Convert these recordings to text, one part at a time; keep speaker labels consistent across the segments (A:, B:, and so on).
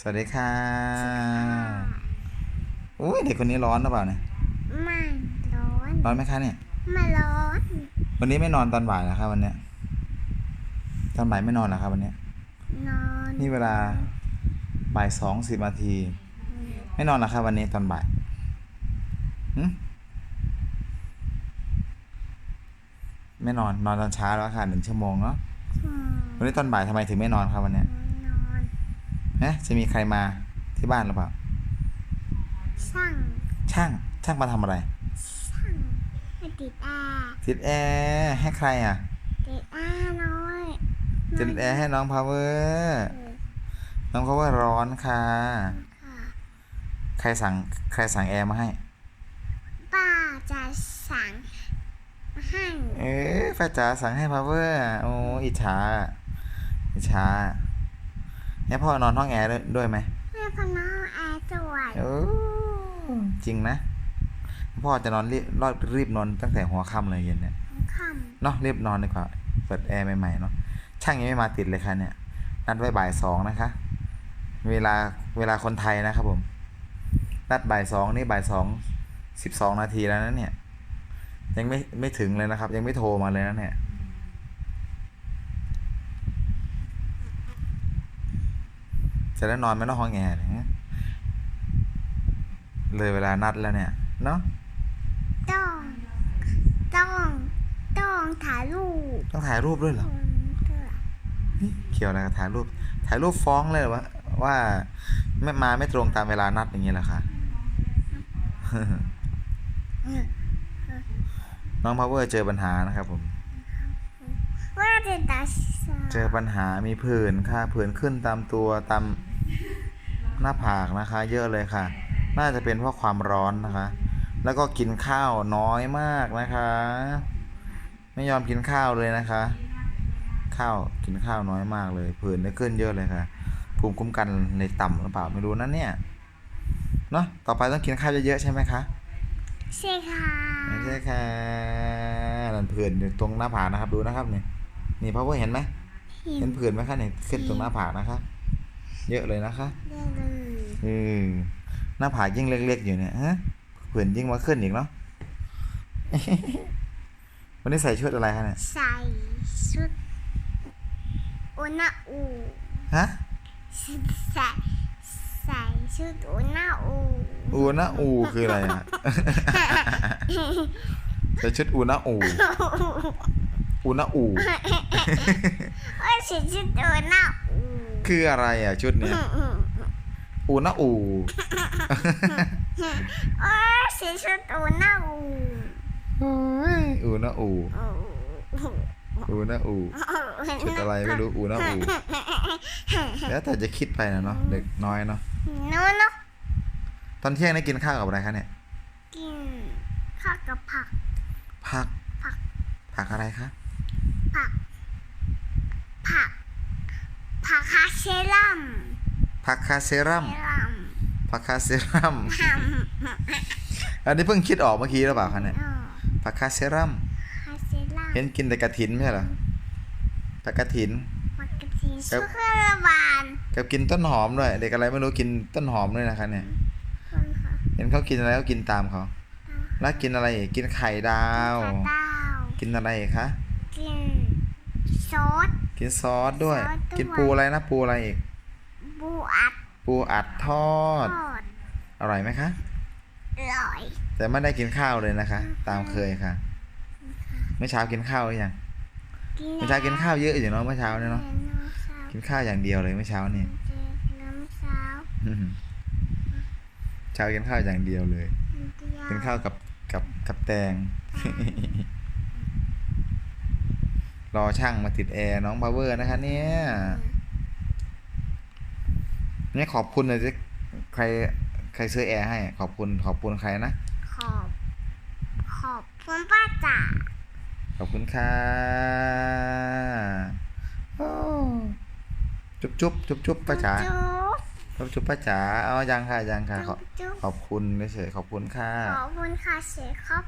A: สวัสดีค่ะอุ้ยเด็กคนนี้ร้อนหรือเปล่าเนี่ย
B: ไม่ร้อน
A: ร้อนไหมคะเนี่ย
B: ไม่ร้อน
A: วันนี้ไม่นอนตอนบ่ายนะครับวันเนี้ยตอนบ่ายไม่นอนเหรอครับวันเนี้ย
B: นอน
A: นี่เวลาบ่ายสองสิบนาที ไม่นอนเหรอครับวันนี้ตอนบ่ายหึไม่นอนนอนตอนเช้าแล้วค่ะหนึ่งชั่วโมงเนาะ
B: อืม
A: วันนี้ตอนบ่ายทำไมถึงไม่นอนครับวันเนี้ย
B: นอน
A: นะจะมีใครมาที่บ้านหรือเปล่า
B: ช่าง
A: ช่าง ช่างมาทำอะไร
B: ช่างให้ติดแอร์
A: ติดแอร์ให้ใครอะ
B: ติดแอร์น้อย
A: ติดแอร์ให้น้องพาวเวอร์
B: เออ
A: น้องพาวเวอร์ร้อนค่ะ
B: ค่ะ
A: ใครสั่งใครสั่งแอร์มาให้
B: ป้าจะสั่งให้
A: เอ๊ะป้าจ๋าสั่งให้พาวเวอร์โอ้อิจฉาอิจฉา เนี่ยพ่อนอนห้องแอร์ด้วยด้วยไหม
B: แม่พน้องแอร์สวย
A: โอ้จริงนะ พ่อจะนอนรีบรอบรีบนอนตั้งแต่หัวค่ำเลยเย็นเนี่ย
B: ค่
A: เนาะรีบนอนดีกว่าเปิดแอร์ใหม่ๆเนาะช่างยังไม่มาติดเลยค่ะเนี่ยนัดไว้บ่ายสองนะคะ เวลาเวลาคนไทยนะครับผม นัดบ่ายสองนี่บ่ายสองสิบสองนาทีแล้วนะเนี่ย ยังไม่ไม่ถึงเลยนะครับ ยังไม่โทรมาเลยนะเนี่ย จะได้นอนไหม่นอกห้องแอร์เนี่ยเลยเวลานัดแล้วเนี่ย เนาะำ
B: ต้องต้องต้องถ่ายรูป
A: ต้องถ่ายรูปด้วยเหรอ
B: อืมด้วย
A: เกี่ยวอะไรกับถ่ายรูป ถ่ายรูปฟ้องเลยเหรอว่าว่าไม่มาไม่ตรงตามเวลานัดอย่างนี้เหรอคะน้องพาวเวอร์เจอปัญหานะครับผม
B: ว่าจะตัดสา
A: เจอปัญหามีผื่นค่ะผื่นขึ้นตามตัวตาม หน้าผากนะคะ เยอะเลยค่ะ น่าจะเป็นเพราะความร้อนนะคะ แล้วก็กินข้าวน้อยมากนะคะ ไม่ยอมกินข้าวเลยนะคะ ข้าวกินข้าวน้อยมากเลยผื่นได้ขึ้นเยอะเลยค่ะ ภูมิคุ้มกันในต่ำหรือเปล่าไม่รู้นะเนี่ยเนาะต่อไปต้องกินข้าวเยอะๆใช่ไหมคะ
B: ใช่ค่ะ
A: ไม่ใช่ค่ะนั่นผื่นอยู่ตรงหน้าผากนะครับดูนะครับเนี่ยนี่พ่อเเห็นไหมเห็นผื่นไหมคะเนี่ยขึ้นตรงหน้าผากนะคะ เยอะเลยนะคะ
B: ได้เลย
A: เออหน้าผากยิ่งเล็กๆอยู่เนี่ยฮะผื่นยิ่งมาขึ้นอีกเนาะวันนี้ใส่ชุดอะไรคะเนี่ย
B: ใส่ชุดอุณาอู
A: ฮะ
B: ใส่ใส่ชุดอุณาอู
A: อูนะอูคืออะไรอะใส่ชุดอูนะอูอูนะอู
B: ว่าใส่ชุดอุณาอู
A: คืออะไรอะชุดเนี้ย อูนะอู
B: ว่าใส่ชุดอุณาอู
A: อูนะอูอูนะอูชุดอะไรไม่รู้อูนะอูแล้วแต่จะคิดไปนะเนาะเด็กน้อยเนาะ
B: นู้นเนาะ
A: ตอนเที่ยงได้กินข้าวกับอะไรคะเนี่ย
B: กินข้าวกับผัก
A: ผัก
B: ผัก
A: ผักอะไรคะ
B: ผัก ผักผักคาเซรัม
A: ผักคาเซรัม
B: เซรัม
A: ผักคาเซรัม
B: ท
A: อันนี้เพิ่งคิดออกเมื่อกี้หรือเปล่าคะเนี่ยำ
B: เออ
A: ผักคาเซรัม
B: คาเซรัม
A: เห็นกินแต่กระถินไม่ใช่เหรอผักกระถิน
B: ผักกระถิ่นชุดเครื่องระบาน
A: กับกินต้นหอมด้วยเด็กอะไรไม่รู้กินต้นหอมด้วยนะคะเนี่ย
B: คนค่ะ
A: เห็นเขากินอะไรก็กินตามเขาแล้วกินอะไรอีกกินไข่ดาว
B: ข้าวดาว
A: กินอะไรอีกคะ
B: กินซอส
A: กินซอสด้วย
B: ซอสด้วย
A: กินปูอะไรนะปูอะไรอีก
B: บูอัด
A: ปูอัดทอ
B: ท
A: ด
B: อด
A: อร่อยไหมคะ
B: อร่อย
A: แต่ไม่ได้กินข้าวเลยนะคะ ตามเคยค่ะเมื่อเช้ากินข้าวหรือยัง
B: กิน
A: เมื่อเช้ากินข้าวเยอะอยู่เนาะเมื่อเช้าเนี่ยเนาะกินข้าวอย่างเดียวเลยเมื่อเช้านี่
B: น้ำเช้า
A: อื้อหือเช้ากินข้าวอย่างเดียวเลย กินข้าวกับกับกับแตง รอช่างมาติดแอร์น้องพาวเวอร์นะคะ เนี่ย นี่ขอบคุณเลยที่ใครใครซื้อแอร์ให้ ขอบคุณขอบคุณใครนะ
B: ขอบ ขอบคุณป้าจ๋า
A: ขอบคุณค่ะโอ้จุ๊บจุ๊บจุ๊บจุ๊บป้าจ๋า
B: จุ๊บ
A: จุ๊บจุ๊บป้าจ๋าเอายังค่ะยังค่ะขอ
B: จุ๊บ
A: ขอบคุณเฉยๆขอบคุณค่ะ
B: ขอบคุณค่ะเชฟครับ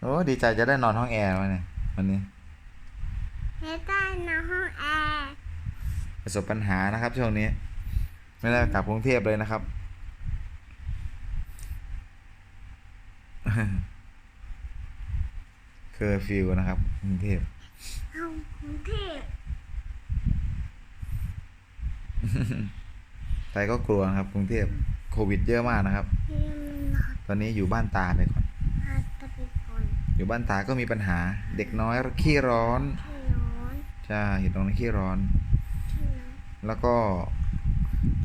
A: โอ้ดีใจจะได้นอนห้องแอร์วันนี้วันนี้
B: ไม่ได้นอนห้องแอร์
A: ประสบปัญหานะครับ ช่วงนี้ ไม่ได้กลับกรุงเทพเลยนะครับ เคอร์ฟิวนะครับกรุงเทพ
B: เอากรุงเทพ
A: ไปก็กลัวนะครับกรุงเทพโควิดเยอะมากนะครับ
B: เรียนนอน
A: ตอนนี้อยู่บ้านตาไปก่อน
B: อาตะปิก่อน
A: อยู่บ้านตาก็มีปัญหา เด็กน้อยขี้ร้อน
B: ที่ร้อน
A: ใช่เห็นตรงนี้ขี้ร้อน
B: ที่ร้อน
A: แล้วก็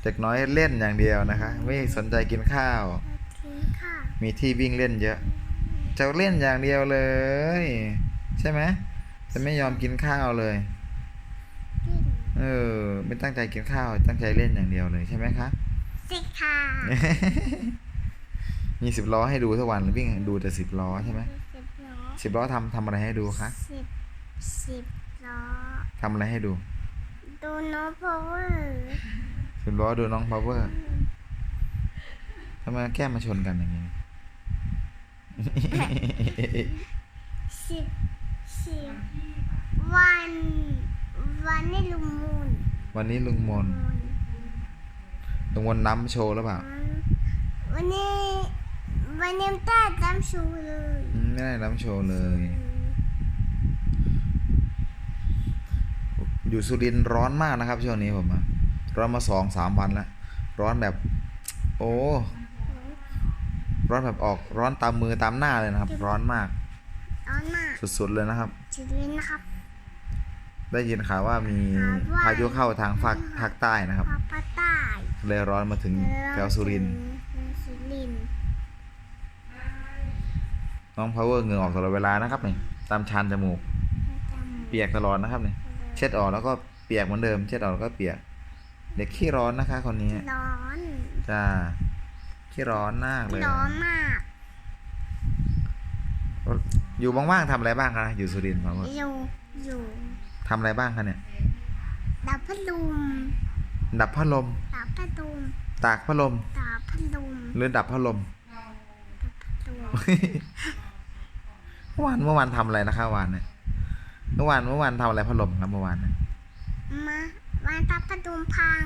A: เด็กน้อยเล่นอย่างเดียวนะคะ ไม่สนใจกินข้าว
B: แล้วกินข้าว
A: มีที่วิ่งเล่นเยอะจะเล่นอย่างเดียวเลย ใช่ไหมจะไม่ยอมกินข้าวเลย
B: กิน
A: เออไม่ตั้งใจกินข้าว ตั้งใจเล่นอย่างเดียวเลยใช่ไหมคะ
B: สิค่ะ
A: มีสิบล้อให้ดูทุกวันวิ่งดูแต่สิบล้อใช่ไหม
B: สิบล้อ
A: สิบล้อทำทำอะไรให้ดูคะ
B: สิบสิบล้อ
A: ทำอะไรให้ดู
B: ดูโน้ตพาวเวอร์
A: สิบล้อดูน้องพาวเวอร์ทำไมแก้มมาชนกันอย่างนี้
B: สิบสิบวัน วันนี้ลุงมูน
A: วันนี้ลุงมน
B: มูน
A: ลุงมนน้ำโชว์หรือเปล่า
B: วันนี้วันนี้ไม่ได้จำชูเลย
A: อืมไม่ได้น้ำโชว์เลย อยู่สุรินทร์ร้อนมากนะครับช่วงนี้ผมอะร้อนมาสองสามวันแล้วร้อนแบบ โอ้ร้อนแบบออกร้อนตามมือตามหน้าเลยนะครับ ร้อนมาก
B: ร้อนมาก
A: สุดๆเลยนะครับ
B: จิลินนะครับ
A: ได้ยินข่าวว่ามี
B: ข่าวว่า
A: พายุเข้าทางภาคภาคใต้นะครับ
B: ภาคใต้
A: เลยร้อนมาถึงแถวสุรินทร์
B: สุรินทร์
A: น้องพาวเวอร์เหงื่อออกตลอดเวลานะครับนี่ตามชันจมูก
B: จำ
A: เปียกตลอดนะครับนี่ เช็ดออกแล้วก็เปียกเหมือนเดิม เช็ดออกแล้วก็เปียก เด็กขี้ร้อนนะคะคนนี้
B: ร้อน
A: จ้าขี้ร้อนมากเลย
B: ร้อนมาก
A: อยู่ว่างๆทำอะไรบ้างคะอยู่สุรินทร์พาวเวอร์
B: อยู่อยู่
A: ทำอะไรบ้างคะเนี่ย
B: ดับพัดลม
A: ดับพัดลม
B: ดับพัดลม
A: ตากพัดลม
B: ดับพัดลม
A: หรือดับพัดลม
B: ดับพัดลม
A: เมื่อวานเมื่อวานทำอะไรนะคะเมื่อวานเนี่ย เมื่อวานเมื่อวานทำอะไรพัดลมครับเมื่อวานเนี่ย
B: มาวันดับพัดลมพัง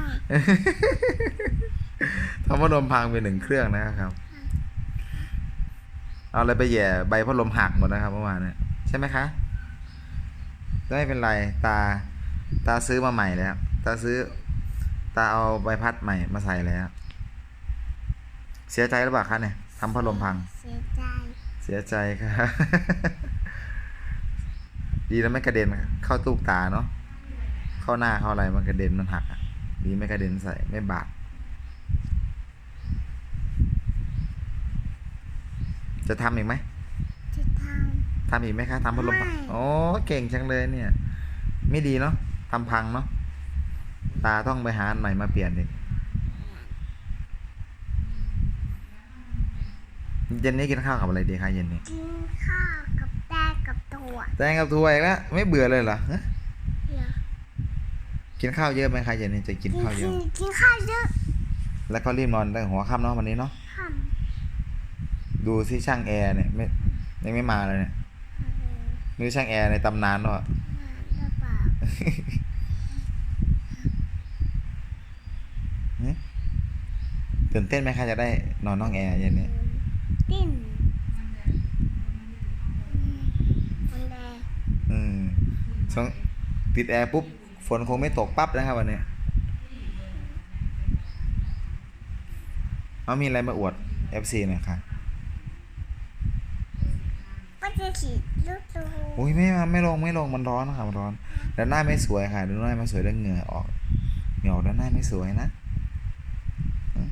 A: ทำพัดลมพังไปหนึ่งเครื่องนะครับ เอาอะไรไปแหย่ใบพัดลมหักหมดนะครับเมื่อวานเนี่ยใช่ไหมคะไม่เป็นไรตาตาซื้อมาใหม่แล้วตาซื้อ ตาเอาใบพัดใหม่มาใส่แล้วเสียใจหรือเปล่าคะเนี่ยทำพัดลมพัง
B: เสียใจ
A: เสียใจค่ะ ดีแล้วไม่กระเด็นเข้าตู้ตาเนาะเข้าหน้าเข้าอะไรมันกระเด็นมันหักอะดีไม่กระเด็นใส่ไม่บาดจะทำอีกไหม
B: จะท
A: ทำอีกไหมคะทำพัดลมพัง
B: ไม่
A: โอ้เก่งจังเลยเนี่ย ไม่ดีเนาะทำพังเนาะตาต้องไปหาอันใหม่มาเปลี่ยนอีกเย็นนี้กินข้าวกับอะไรดีคะเย็นนี้ำ
B: กินข้าวกับแป้งกับ ถั่ว
A: แตงกับถ้วยแล้วไม่เบื่อเลยเหรอฮะ
B: เดี๋ยว
A: กินข้าวเยอะไหมคะเย็นนี้จะกินข้าวเย
B: กิ
A: อะ
B: นกินข้าวเยอะ
A: แล้วก็รีบนอนตั้งหัวค่ำเนาะวันนี้เนาะ
B: ค่
A: ดูซิช่างแอร์เนี่ยไม่ยังไม่มาเลยเนี่ยำนี่ช่างแอร์ในตำนานเนาะ
B: หรือเปล่า
A: ตื่นเต้นไหมคะจะได้นอนน้องแอร์เย็นนี้
B: ติ้นคนแดง
A: อืมสง ติดแอร์ปุ๊บฝนคงไม่ตกปั๊บนะครับวันนี้เอามีอะไรมาอวด FC หน่อยค่ะ
B: ก็จะขี่ลูกตู
A: อุ้ยไม่มาไม่ลงไม่ลงมันร้อนนะคะมันร้อนแล้วหน้าไม่สวยค่ะดูหน้าไม่สวยแล้วเหงื่อออกเหงื่อออกแล้วหน้าไม่สวยนะอืม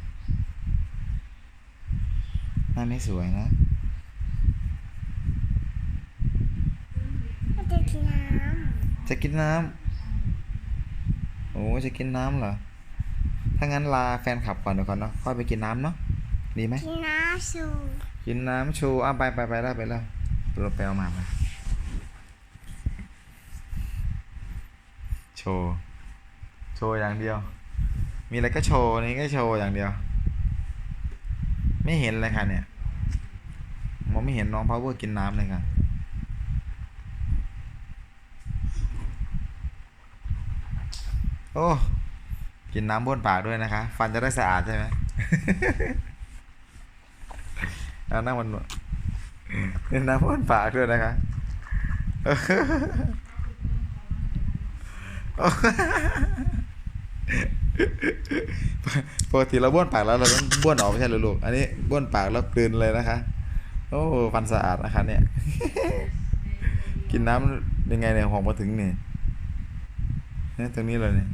A: หน้าไม่สวยนะ
B: ก็จะกินน้
A: จะกินน้ำโอ้จะกินน้ำเหรอ ถ้างั้นลาแฟนคลับก่อนเดี๋ยวก่อนเนาะ ค่อยไปกินน้ำเนาะ ดีไหมำ
B: กินน้ำสู
A: กินน้ำชูอะไปไปไปแล้วไปแล้วเราไปเอามาไปโชว์ โชว์อย่างเดียว มีอะไรก็โชว์นี่ก็โชว์อย่างเดียว ไม่เห็นเลยค่ะเนี่ย มองไม่เห็นน้องพาวเวอร์กินน้ำเลยค่ะ อ้กินน้ำบ้วนปากด้วยนะคะ ฟันจะได้สะอาดใช่ไหมเอานั่งบนกินน้ำบ้วนปากด้วยนะคะปกติเราบ้วนปากแล้วเราต้องบ้วนออกไม่ใช่หรือลูก อันนี้บ้วนปากแล้วกลืนเลยนะคะ โอ้ฟันสะอาดนะคะ เนี่ย กินน้ำยังไงเนี่ยหอมมาถึงเนี่ยเนี่ยตรงนี้เลยเนี่ย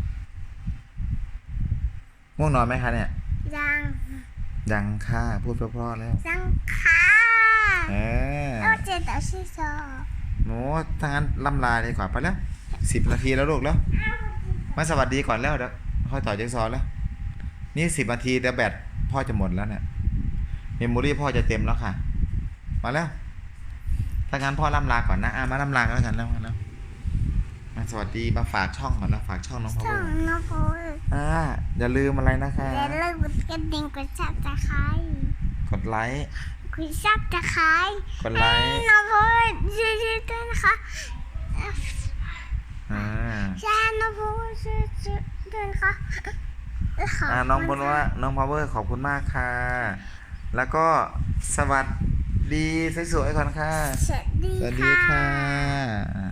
A: ง่วงนอนไหมคะเนี่ย
B: ยัง
A: ยังค่ะพูดเพราะๆแล้ว
B: ยังค่ะ
A: เออ
B: เราเจอแต่ชิโซ
A: โน้ถ้างั้นล่ำลาดีกว่าไปแล้วสิบนาทีแล้วลูกแล้วมาสวัสดีก่อนแล้วเดี๋ยวค่อยต่อจิ๊กซอว์แล้ว นี่สิบนาทีเดี๋ยวแบตพ่อจะหมดแล้วเนี่ยเมมโมรี่พ่อจะเต็มแล้วค่ะ มาแล้วถ้างั้นพ่อล่ำลาก่อนนะอะมาล่ำลากันแล้วกันแล้วมาแล้วมา สวัสดีมาฝากช่องก่อนนะฝากช่องน้องพาว
B: ช่
A: เว
B: อ
A: องร์
B: น้องพูด
A: อ่าอย่าลืมอะไรนะคะ
B: อย่าลืมกดกระดิ่งกดซับสไครต์
A: กดไลค์
B: กดซับสไครต์
A: กดไลค์
B: ให้น้องพูดช่วยๆด้วยนะคะ
A: อ่า
B: ใช่น้องพูดช่วยๆด้วยนะคะขบ
A: อ่าน้องบ
B: คุ
A: น
B: ณ
A: ว่าน้องพาวเวอร์ขอบคุณมากค่ะ แล้วก็สวัสดีสวยๆก่อนค่ะ
B: สวัสดี
A: สวัสดี
B: ค่ะ
A: ค่ะ